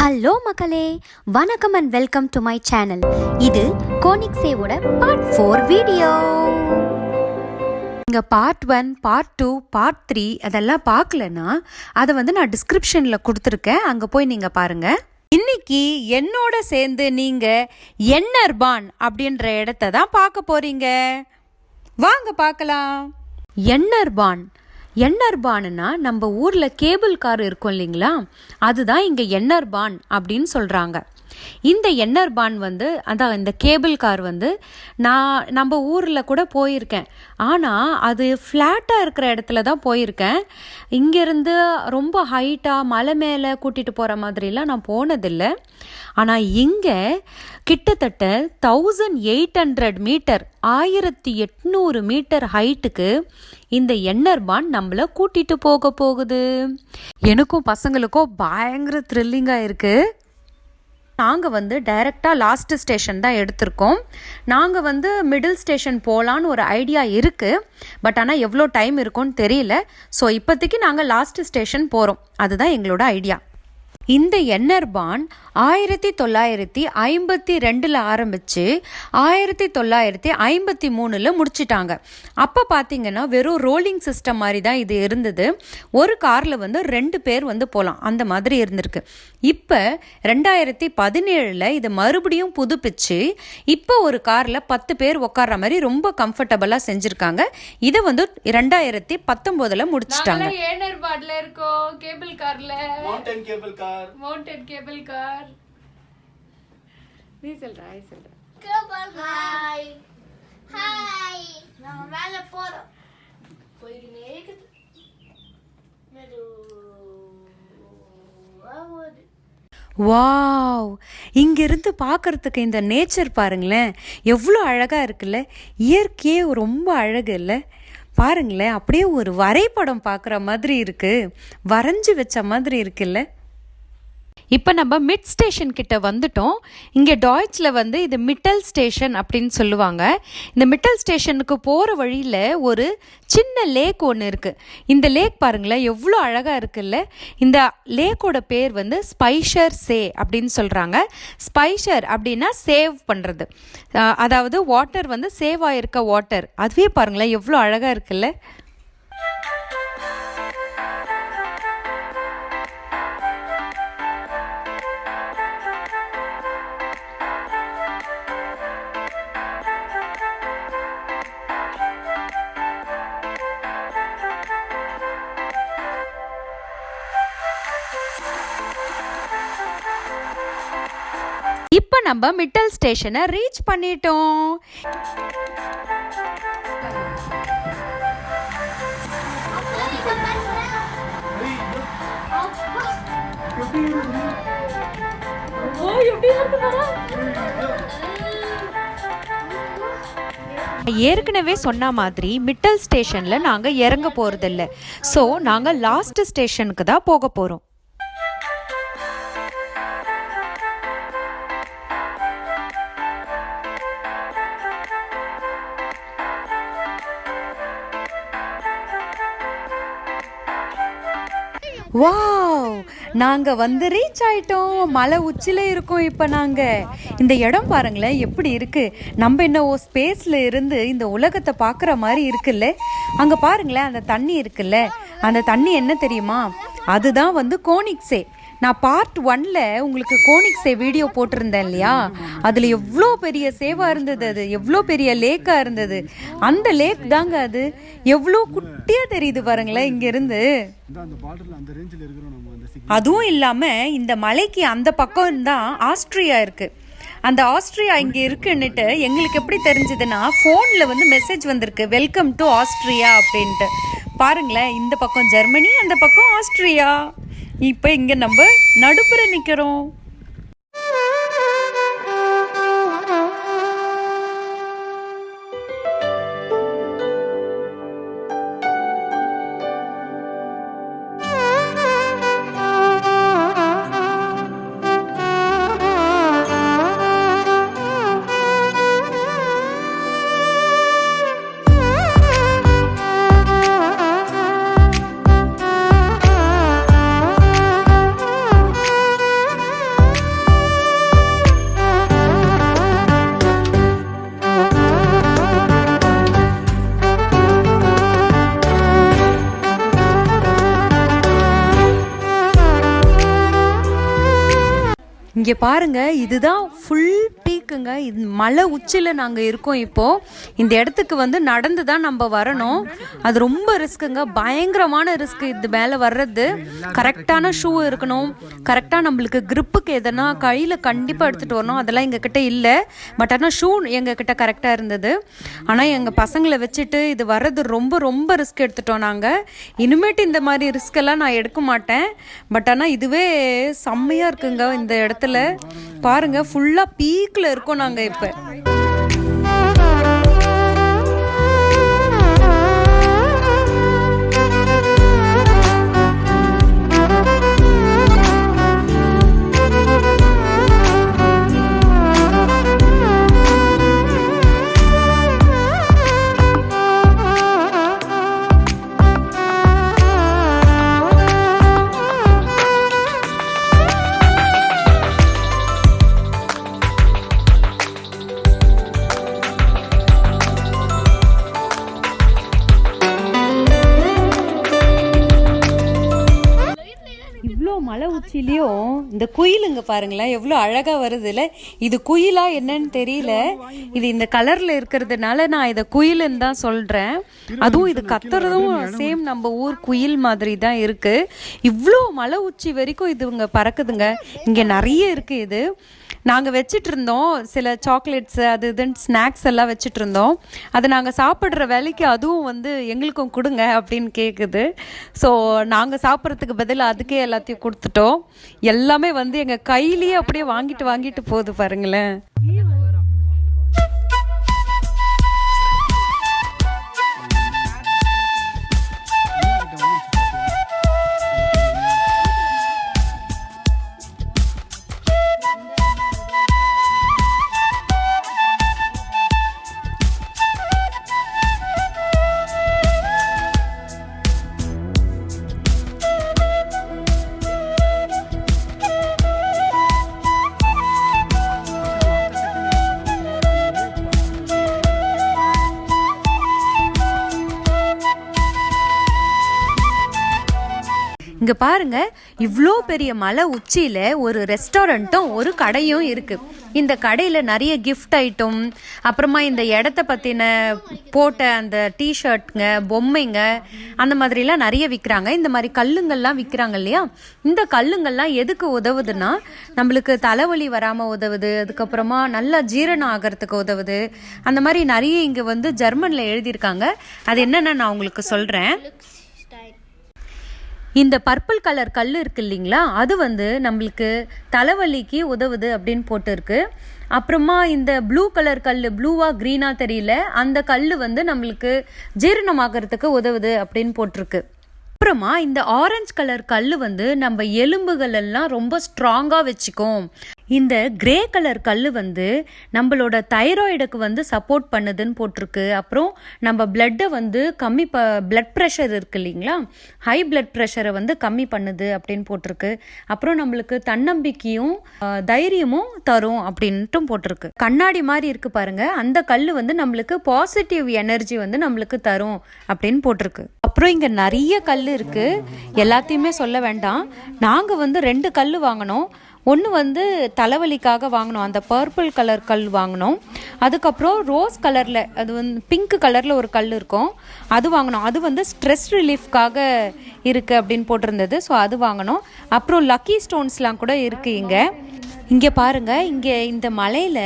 Hello மக்களே வணக்கம் and welcome to my channel இது கோனிக்ஸேவோட பார்ட் ஃபோர் வீடியோ நீங்கள் part one part two part three அதெல்லாம் பார்க்கலன்னா அதை வந்து நான் டிஸ்கிரிப்ஷனில் கொடுத்துருக்கேன். அங்கே போய் நீங்கள் பாருங்கள் இன்னைக்கு என்னோட சேர்ந்து நீங்கள் என்னர்பான் அப்படின்ற இடத்த தான் பார்க்க போகிறீங்க வாங்க பார்க்கலாம். எண்ணர்பான் எண்ணர்பான்னா நம்ம ஊரில் கேபிள் கார் இருக்கும் இல்லைங்களா? அதுதான் இங்கே எண்ணர்பான் அப்படின்னு சொல்கிறாங்க இந்த எண்ணர்பான் வந்து அதான் இந்த கேபிள் கார் வந்து நான் நம்ம ஊரில் கூட போயிருக்கேன். ஆனால் அது ஃப்ளாட்டாக இருக்கிற இடத்துல தான் போயிருக்கேன். இங்கேருந்து ரொம்ப ஹைட்டாக மலை மேலே கூட்டிகிட்டு போகிற மாதிரிலாம் நான் போனதில்லை. ஆனால் இங்கே கிட்டத்தட்ட தௌசண்ட் எயிட் ஹண்ட்ரட் மீட்டர் ஆயிரத்தி எட்நூறு மீட்டர் ஹைட்டுக்கு இந்த எண்ணர்பான் நம்மளை கூட்டிகிட்டு போக போகுது. எனக்கும் பசங்களுக்கும் பயங்கர த்ரில்லிங்காக இருக்குது நாங்கள் வந்து டைரெக்டாக லாஸ்ட் ஸ்டேஷன் தான் எடுத்திருக்கோம். நாங்கள் வந்து மிடில் ஸ்டேஷன் போகலான்னு ஒரு ஐடியா இருக்குது பட் ஆனால் எவ்வளோ டைம் இருக்கும்னு தெரியல. ஸோ இப்போதைக்கு நாங்கள் லாஸ்ட் ஸ்டேஷன் போகிறோம் அதுதான் எங்களோட ஐடியா இந்த எண்ணர்பான் ஆயிரத்தி தொள்ளாயிரத்தி ஐம்பத்தி ரெண்டில் ஆரம்பித்து ஆயிரத்தி தொள்ளாயிரத்தி ஐம்பத்தி மூணில் முடிச்சிட்டாங்க. அப்போ பார்த்தீங்கன்னா வெறும் ரோலிங் சிஸ்டம் மாதிரி தான் இது இருந்தது. ஒரு காரில் வந்து ரெண்டு பேர் வந்து போகலாம் அந்த மாதிரி இருந்திருக்கு. இப்போ ரெண்டாயிரத்தி பதினேழில் இது மறுபடியும் புதுப்பிச்சு இப்போ ஒரு காரில் பத்து பேர் உட்கார்ற மாதிரி ரொம்ப கம்ஃபர்டபுளாக செஞ்சுருக்காங்க. இதை வந்து ரெண்டாயிரத்தி பத்தொம்போதில் முடிச்சிட்டாங்க. ஏனர் இருக்கோம்? கேபிள் கார்ல mountain cable car mounted cable car நீ சொல்ற ஐ சொல்ற. ஹாய் ஹாய் நம்ம மேல போறோம். போய்கினே இருக்குது மெதுவா போகுது வாவ். இங்கிருந்து பார்க்கறதுக்கு இந்த நேச்சர் பாருங்களேன். எவ்வளோ அழகாக இருக்குல்ல? இயற்கையே ரொம்ப அழகு இல்லை? பாருங்களேன் அப்படியே ஒரு வரைபடம் பார்க்குற மாதிரி இருக்கு. வரைஞ்சி வச்ச மாதிரி இருக்குல்ல? இப்போ நம்ம மிட் ஸ்டேஷன் கிட்ட வந்துட்டோம். இங்கே டாய்ச்சில் வந்து இது மிட்டல் ஸ்டேஷன் அப்படின்னு சொல்லுவாங்க. இந்த மிட்டல் ஸ்டேஷனுக்கு போகிற வழியில் ஒரு சின்ன லேக் ஒன்று இருக்குது இந்த லேக் பாருங்களேன் எவ்வளோ அழகாக இருக்குல்ல? இந்த லேக்கோட பேர் வந்து ஸ்பைஷர் சே அப்படின்னு சொல்கிறாங்க ஸ்பைஷர் அப்படின்னா சேவ் பண்ணுறது அதாவது வாட்டர் வந்து சேவ் ஆகிருக்க வாட்டர் அதுவே பாருங்களேன் எவ்வளோ அழகாக இருக்குல்ல? நம்ம மிட்டல் ஸ்டேஷனை ரீச் பண்ணிட்டோம். ஏற்கனவே சொன்ன மாதிரி மிட்டல் ஸ்டேஷனில் நாங்கள் இறங்க போகிறதில்ல ஸோ நாங்கள் லாஸ்ட் ஸ்டேஷனுக்கு தான் போக போகிறோம் வாவ் நாங்கள் வந்து ரீச் ஆயிட்டோம். மலை உச்சியில் இருக்கோம் இப்போ நாங்கள் இந்த இடம் பாருங்களேன் எப்படி இருக்குது நம்ம என்ன ஓ ஸ்பேஸில் இருந்து இந்த உலகத்தை பார்க்குற மாதிரி இருக்குல்ல? அங்கே பாருங்களேன் அந்த தண்ணி இருக்குல்ல? அந்த தண்ணி என்ன தெரியுமா? அதுதான் வந்து கோனிக்ஸே. நான் பார்ட் ஒன்ல உங்களுக்கு கோனிக்ஸே வீடியோ போட்டிருந்தேன் இல்லையா? அதில் எவ்வளோ பெரிய சேவாக இருந்தது அது எவ்வளோ பெரிய லேக்காக இருந்தது. அந்த லேக் தாங்க அது. எவ்வளோ குட்டியாக தெரியுது பாருங்களேன் இங்கேருந்து. அதுவும் இல்லாமல் இந்த மலைக்கு அந்த பக்கம் தான் ஆஸ்ட்ரியா இருக்குது அந்த ஆஸ்ட்ரியா இங்கே இருக்குன்னுட்டு எங்களுக்கு எப்படி தெரிஞ்சதுன்னா ஃபோனில் வந்து மெசேஜ் வந்திருக்கு. வெல்கம் டு ஆஸ்ட்ரியா அப்படின்ட்டு. பாருங்களேன் இந்த பக்கம் ஜெர்மனி அந்த பக்கம் ஆஸ்ட்ரியா. இப்போ இங்கே நம்ம நடுப்புற நிற்கிறோம் இங்கே பாருங்க இதுதான் ஃபுல் பீக்குங்க இது மலை உச்சியில் நாங்கள் இருக்கோம் இப்போ. இந்த இடத்துக்கு வந்து நடந்து தான் நம்ம வரணும். அது ரொம்ப ரிஸ்க்குங்க பயங்கரமான ரிஸ்க் இது மேலே வர்றது. கரெக்டான ஷூ இருக்கணும். கரெக்டாக நம்மளுக்கு கிரிப்புக்கு எதனா கையில் கண்டிப்பாக எடுத்துகிட்டு வரணும். அதெல்லாம் எங்ககிட்ட இல்லை. பட் ஆனால் ஷூ எங்ககிட்ட கரெக்டாக இருந்தது. ஆனால் எங்கள் பசங்களை வச்சுட்டு இது வர்றது ரொம்ப ரொம்ப ரிஸ்க் எடுத்துட்டோம் நாங்கள் இனிமேட்டு இந்த மாதிரி ரிஸ்க் எல்லாம் நான் எடுக்க மாட்டேன். பட் ஆனால் இதுவே செம்மையாக இருக்குங்க. இந்த இடத்துல பாருங்க ஃபுல்லாக பீக்கில் இருக்கோம் நாங்கள் இப்போ. மலை உச்சிலையும் இந்த குயிலுங்க பாருங்களேன் எவ்வளோ அழகாக வருதுல்ல இது குயிலா என்னன்னு தெரியல. இது இந்த கலரில் இருக்கிறதுனால நான் இதை குயிலுன்னு தான் சொல்கிறேன் அதுவும் இது கத்துறதும் சேம் நம்ம ஊர் குயில் மாதிரி தான் இருக்கு. இவ்வளோ மலை உச்சி வரைக்கும் இதுங்க பறக்குதுங்க. இங்கே நிறைய இருக்கு இது. நாங்கள் வச்சுட்டு இருந்தோம் சில சாக்லேட்ஸ் அது இதுன்னு ஸ்நாக்ஸ் எல்லாம் வச்சுட்டு இருந்தோம் அதை நாங்கள் சாப்பிட்ற வேலைக்கு அதுவும் வந்து எங்களுக்கும் கொடுங்க அப்படின்னு கேட்குது ஸோ நாங்கள் சாப்பிட்றதுக்கு பதில் அதுக்கே எல்லாத்தையும் கொடுத்துட்டோம். எல்லாமே வந்து எங்கள் கையிலேயே அப்படியே வாங்கிட்டு வாங்கிட்டு போகுது பாருங்களேன். இங்க பாருங்க இவ்வளோ பெரிய மலை உச்சியில ஒரு ரெஸ்டாரண்ட்டும் ஒரு கடையும் இருக்கு. இந்த கடையில நிறைய கிஃப்ட் ஐட்டம் அப்புறமா இந்த இடத்த பத்தின போட்ட அந்த டிஷர்ட்ங்க பொம்மைங்க அந்த மாதிரிலாம் நிறைய விற்கிறாங்க இந்த மாதிரி கல்லுங்கள்லாம் விற்கிறாங்க இல்லையா? இந்த கல்லுங்கள்லாம் எதுக்கு உதவுதுன்னா நம்மளுக்கு தலைவலி வராமல் உதவுது அதுக்கப்புறமா நல்லா ஜீரணம் ஆகிறதுக்கு உதவுது. அந்த மாதிரி நிறைய இங்கே வந்து ஜெர்மனில் எழுதியிருக்காங்க. அது என்னென்னு நான் உங்களுக்கு சொல்கிறேன் இந்த பர்பிள் கலர் கல் இருக்கு இல்லைங்களா? அது வந்து நம்மளுக்கு தலைவலிக்கு உதவுது அப்படின்னு போட்டிருக்கு. அப்புறமா இந்த ப்ளூ கலர் கல் ப்ளூவா க்ரீனாக தெரியல அந்த கல் வந்து நம்மளுக்கு ஜீரணமாகறதுக்கு உதவுது அப்படின்னு போட்டிருக்கு. அப்புறமா இந்த ஆரஞ்சு கலர் கல் வந்து நம்ம எலும்புகள் எல்லாம் ரொம்ப ஸ்ட்ராங்காக வச்சுக்கும். இந்த கிரே கலர் கல் வந்து நம்மளோட தைராய்டுக்கு வந்து சப்போர்ட் பண்ணுதுன்னு போட்டிருக்கு. அப்புறம் நம்ம பிளட்டை வந்து கம்மி ப பிளட் ப்ரெஷர் இருக்கு இல்லைங்களா? ஹை பிளட் ப்ரெஷரை வந்து கம்மி பண்ணுது அப்படின்னு போட்டிருக்கு. அப்புறம் நம்மளுக்கு தன்னம்பிக்கையும் தைரியமும் தரும் அப்படின்ட்டும் போட்டிருக்கு. கண்ணாடி மாதிரி இருக்கு பாருங்க. அந்த கல் வந்து நம்மளுக்கு பாசிட்டிவ் எனர்ஜி வந்து நம்மளுக்கு தரும் அப்படின்னு போட்டிருக்கு. அப்புறம் இங்கே நிறைய கல் இருக்குது எல்லாத்தையுமே சொல்ல வேண்டாம். நாங்கள் வந்து ரெண்டு கல் வாங்கினோம் ஒன்று வந்து தலைவலிக்காக வாங்கினோம். அந்த பர்பிள் கலர் கல் வாங்கினோம். அதுக்கப்புறம் ரோஸ் கலரில் அது வந்து பிங்க் கலரில் ஒரு கல் இருக்கும். அது வாங்கினோம். அது வந்து ஸ்ட்ரெஸ் ரிலீஃப்காக இருக்குது அப்படின்னு போட்டிருந்தது. ஸோ அது வாங்கினோம். அப்புறம் லக்கி ஸ்டோன்ஸ்லாம் கூட இருக்குது இங்கே. இங்கே பாருங்க இங்கே இந்த மலையில்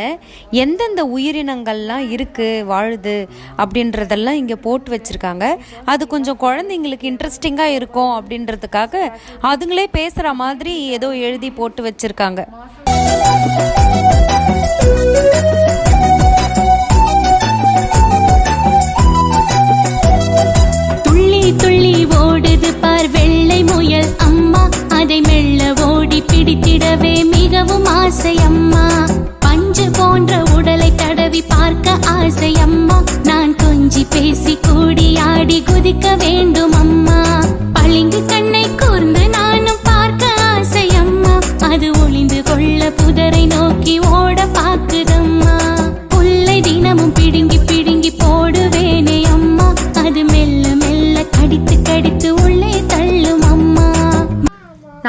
எந்தெந்த உயிரினங்கள்லாம் இருக்குது வாழுது அப்படின்றதெல்லாம் இங்கே போட்டு வச்சுருக்காங்க. அது கொஞ்சம் குழந்தைங்களுக்கு இன்ட்ரெஸ்டிங்காக இருக்கும் அப்படின்றதுக்காக அதுங்களே பேசுகிற மாதிரி ஏதோ எழுதி போட்டு வச்சுருக்காங்க. துள்ளி துள்ளி ஓடுது பார் வெள்ளை முயல். ஓடி பிடித்திடவே மிகவும் ஆசை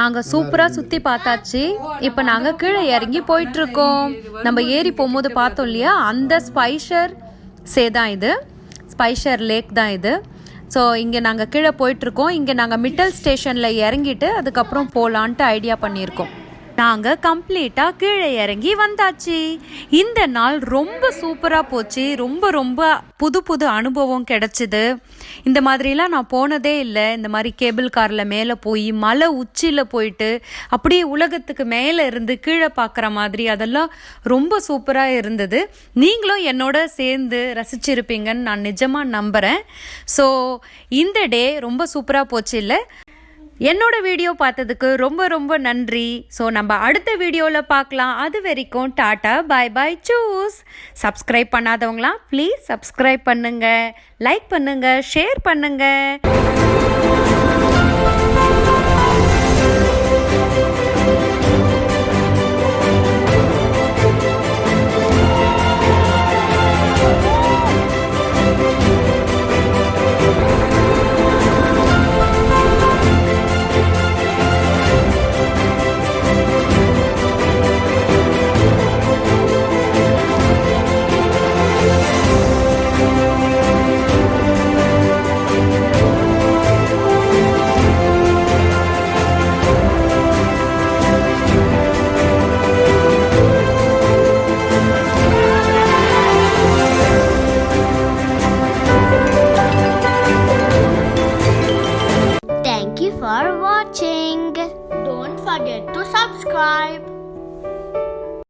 நாங்கள் சூப்பராக சுற்றி பார்த்தாச்சு. இப்போ நாங்கள் கீழே இறங்கி போயிட்டுருக்கோம். நம்ம ஏறி போகும்போது பார்த்தோம் இல்லையா? அந்த ஸ்பைஷர் சே தான் இது. ஸ்பைஷர் லேக் தான் இது. ஸோ இங்கே நாங்கள் கீழே போயிட்டுருக்கோம். இங்கே நாங்கள் மிட்டல் ஸ்டேஷனில் இறங்கிட்டு அதுக்கப்புறம் போகலான்ட்டு ஐடியா பண்ணியிருக்கோம். நாங்கள் கம்ப்ளீட்டாக கீழே இறங்கி வந்தாச்சு. இந்த நாள் ரொம்ப சூப்பராக போச்சு. ரொம்ப ரொம்ப புது புது அனுபவம் கிடைச்சிது. இந்த மாதிரிலாம் நான் போனதே இல்லை. இந்த மாதிரி கேபிள் காரில் மேலே போய் மலை உச்சியில் போயிட்டு அப்படியே உலகத்துக்கு மேலே இருந்து கீழே பார்க்குற மாதிரி அதெல்லாம் ரொம்ப சூப்பராக இருந்தது. நீங்களும் என்னோட சேர்ந்து ரசிச்சிருப்பீங்கன்னு நான் நிஜமாக நம்புகிறேன் ஸோ இந்த டே ரொம்ப சூப்பராக போச்சு இல்லை? என்னோட வீடியோ பார்த்ததுக்கு ரொம்ப ரொம்ப நன்றி. ஸோ நம்ம அடுத்த வீடியோவில் பார்க்கலாம். அது வரைக்கும் டாட்டா பாய் பாய் சூஸ் சப்ஸ்கிரைப் பண்ணாதவங்களாம் ப்ளீஸ் சப்ஸ்கிரைப் பண்ணுங்கள் லைக் பண்ணுங்கள் ஷேர் பண்ணுங்கள்